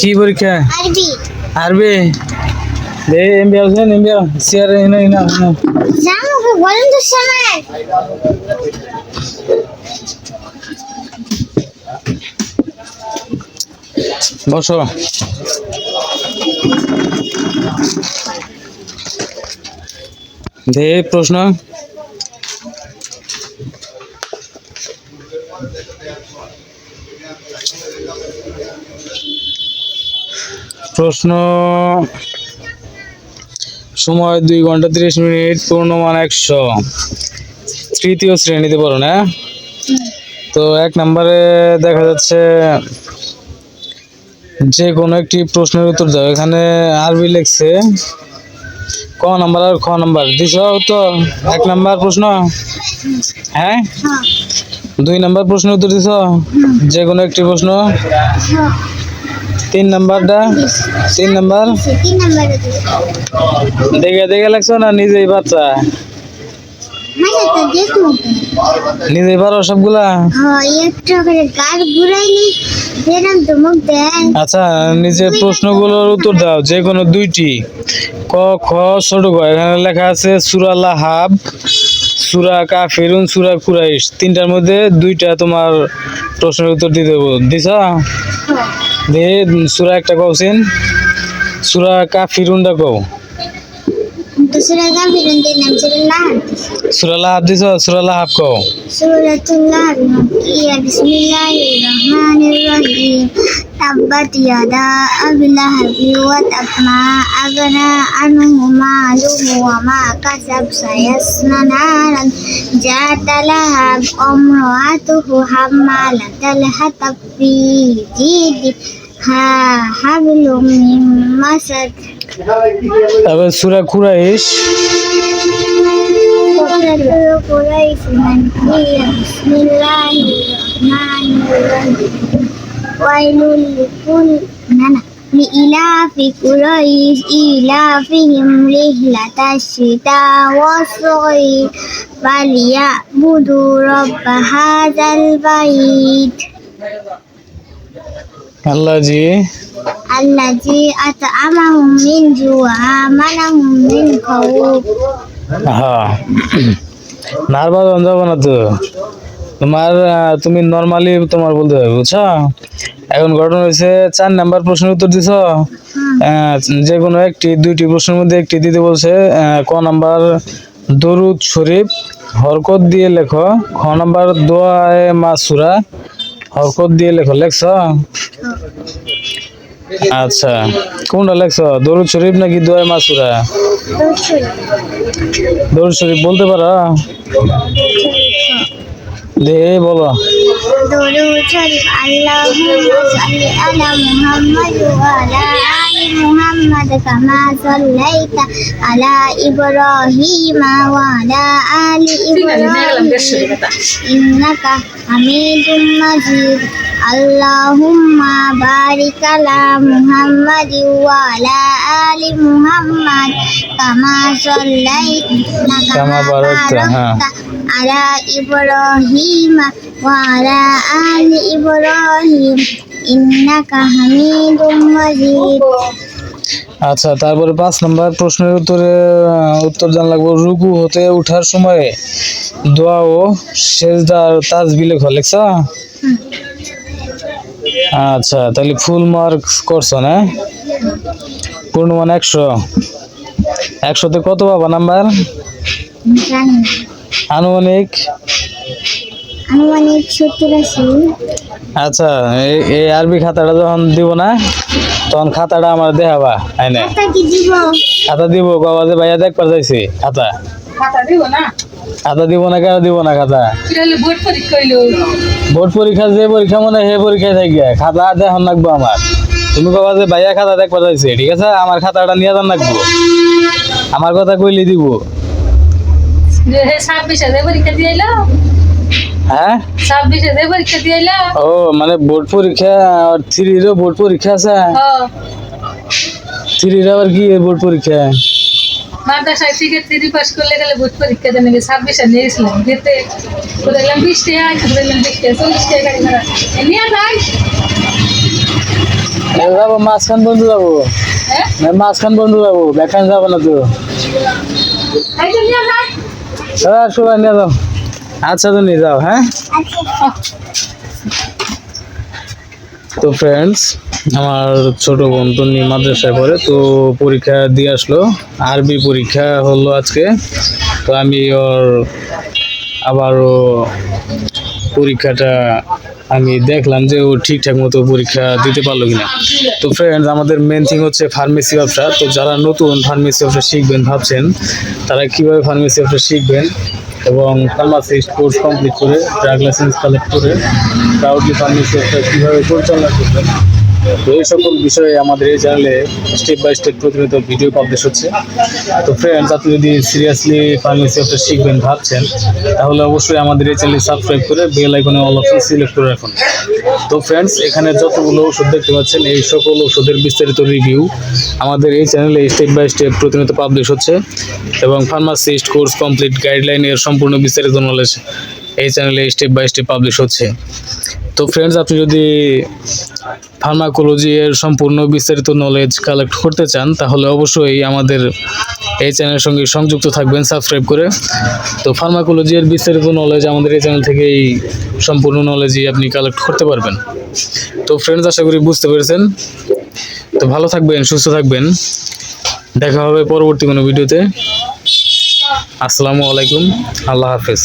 কি পরীক্ষা? আরবি। আরবি? দে এমবি আছে এমবি সিআর এনে এনে জামুকে বলেন তো সময় বসো। দে প্রশ্ন। প্রশ্ন সময় দুই ঘণ্টা তিরিশ মিনিট পূর্ণমান একশো। তৃতীয় শ্রেণীতে পড়ো না তো এক নম্বরে দেখা যাচ্ছে যে কোনো একটি প্রশ্নের উত্তর দাও। এখানে আরবি লিখছে ক নাম্বার আর খ নাম্বার? দিছ উত্তর। এক নাম্বার প্রশ্ন? হ্যাঁ? হ্যাঁ। দুই নাম্বার প্রশ্নের উত্তর দিছ যে কোনো একটি প্রশ্ন? হ্যাঁ তিন নাম্বারটা? তিন নাম্বার? দেখে দেখে লাগছো না নিজেই বাচ্চা? নিজেই পারো সবগুলা? আচ্ছা নিজে প্রশ্নগুলোর উত্তর দাও, যে কোনো দুইটি। ক, খ, ছোট ক, এখানে লেখা আছে সুরা লাহাব, সুরা কাফিরুন, সুরা কুরাইশ। তিনটার মধ্যে দুইটা তোমার প্রশ্নের উত্তর দিতে দিছ? দে সুরা একটা সুরা কাফিরুনটা কও। লাহাব। সুরা দিছ? লাহাব কও। আগনা আনহু মালুহু ওয়া মা কাসাব সায়াসলা নারান জাতা লাহাব আমরাতুহু হাম্মালাতাল হাতাব ফি জিদিহা হাবলুম মিন মাসাদ তারপর সুরা কুরাইশ وكذب قريش من هي بسم الله الرحمن الرحيم ويل لكل نانا لإلاف قريش إيلافهم رحلة الشتاء والصيف فليعبدوا رب هذا البيت আল্লাহ জি الذي أطعمهم من جوع وآمنهم من خوف হ্যাঁ নার্ভাস হয়ে যাবো না তো তোমার তুমি নর্মালি তোমার বলতে হবে বুঝছ? এখন ঘটনা হয়েছে চার নাম্বার প্রশ্নের উত্তর দিছ? যে কোনো একটি দুইটি প্রশ্নের মধ্যে একটি দিতে বলছে ক নাম্বার দরুদ শরীফ হরকত দিয়ে লেখো খ নাম্বার দোয়ায়ে মাসুরা হরকত দিয়ে লেখো লেখছ? আচ্ছা কোনটা লেখছ দরুদ শরীফ নাকি দোয়ায়ে মাসুরা দরুদ শরীফ। বলতে পারো? দে বলো درود شريف اللهم صل على محمد وعلى آل محمد كما صليت على إبراهيم وعلى آل إبراهيم إنك حميد مجيد আল্লাহুম্মা বারিক আলা মুহাম্মাদ ওয়া আলা আলি মুহাম্মাদ কামা সাল্লাইতা হ্যাঁ। আলা ইব্রাহিম ওয়া আলি ইব্রাহিম ইন্নাকা আচ্ছা তারপরে পাঁচ নম্বর প্রশ্নের উত্তরে উত্তর জান লাগবো রুকু হতে ওঠার সময় দোয়া ও শেষদার তাজবি লেখা লেখছা? আচ্ছা তাহলে ফুল মার্ক করছ না? পূর্ণমান একশো। একশোতে কত পাবা নাম্বার? আনুমানিক? আচ্ছা এই- আরবি খাতাটা যখন দিব না তখন খাতাটা আমার দেখাবা আইনে। কত খাতা দিব বাবা যে ভাইয়া দেখবার যাইছি খাতা। খাতা দিব না? খাতা দিব না কেন দিব না খাতা? বোর্ড পরীক্ষা যে পরীক্ষা মনে সে পরীক্ষায় থাকবে। খাতা দেখান লাগবো আমার। তুমি কবা যে ভাইয়া খাতা দেখবার যাইছে ঠিক আছে? আমার খাতাটা নিয়ে যান লাগবো। আমার কথা কইলে দিব। হ্যাঁ? ও মানে বোর্ড পরীক্ষা থ্রিরও বোর্ড পরীক্ষা আছে? থ্রির আবার কি বোর্ড পরীক্ষা? মাদ্রাসায় থেকে থ্রি পাস করলে গেলে বোর্ড পরীক্ষা দেন ছাব্বিশে নিয়েছিলাম। যেতে দেখলাম বিশ টাকা দেখলাম বিশ টাকা চল্লিশ টাকা গাড়ি ভাড়া। নিয়ে যাই। যাব মাঝখান বন্ধু যাব। হ্যাঁ? মাঝখান বন্ধু যাব ব্যাখান যাব না তো। সবাই নিয়ে যাও। আচ্ছা তো নিয়ে যাও হ্যাঁ? তো ফ্রেন্ডস আমার ছোট বোন তো মাদ্রাসায় পড়ে, তো পরীক্ষা দিয়ে আসলো। আরবি পরীক্ষা হলো আজকে। তো আমি ওর আবারও পরীক্ষাটা আমি দেখলাম যে ও ঠিকঠাক মতো পরীক্ষা দিতে পারল কিনা। তো ফ্রেন্ডস আমাদের মেন থিং হচ্ছে ফার্মেসি ব্যবসা। তো যারা নতুন ফার্মেসি ব্যবসা শিখবেন, ভাবছেন, তারা কীভাবে ফার্মেসি ব্যবসা শিখবেন? এবং ফার্মাসিস্ট কোর্স কমপ্লিট করে ড্রাগ লাইসেন্স কালেক্ট করে প্রাউডলি ফার্মেসি কীভাবে পরিচালনা করবেন? তো এই সকল বিষয়ে আমাদের এই চ্যানেলে স্টেপ বাই স্টেপ প্রতিনিয়ত ভিডিও পাবলিশ হচ্ছে। তো ফ্রেন্ডস আপনি যদি সিরিয়াসলি ফার্মেসি ব্যবসা শিখবেন, ভাবছেন, তাহলে অবশ্যই আমাদের এই চ্যানেল সাবস্ক্রাইব করে বেল আইকনে অল অপশন সিলেক্ট করে রাখুন। তো ফ্রেন্ডস এখানে যতগুলো ওষুধ দেখতে পাচ্ছেন, এই সকল ওষুধের বিস্তারিত রিভিউ আমাদের এই চ্যানেলে স্টেপ বাই স্টেপ প্রতিনিয়ত পাবলিশ হচ্ছে এবং ফার্মাসিস্ট কোর্স কমপ্লিট গাইডলাইনের সম্পূর্ণ বিস্তারিত নলেজ এই চ্যানেলে স্টেপ বাই স্টেপ পাবলিশ হচ্ছে। তো ফ্রেন্ডস আপনি যদি ফার্মাকোলজি এর সম্পূর্ণ বিস্তারিত নলেজ কালেক্ট করতে চান, তাহলে অবশ্যই আমাদের এই চ্যানেলের সঙ্গে সংযুক্ত থাকবেন সাবস্ক্রাইব করে। তো ফার্মাকোলজি এর বিস্তারিত নলেজ আমাদের এই চ্যানেল থেকেই সম্পূর্ণ নলেজই আপনি কালেক্ট করতে পারবেন। তো ফ্রেন্ডস আশা করি বুঝতে পেরেছেন। তো ভালো থাকবেন, সুস্থ থাকবেন। দেখা হবে পরবর্তী কোনো ভিডিওতে আসসালামু আলাইকুম, আল্লাহ হাফেজ।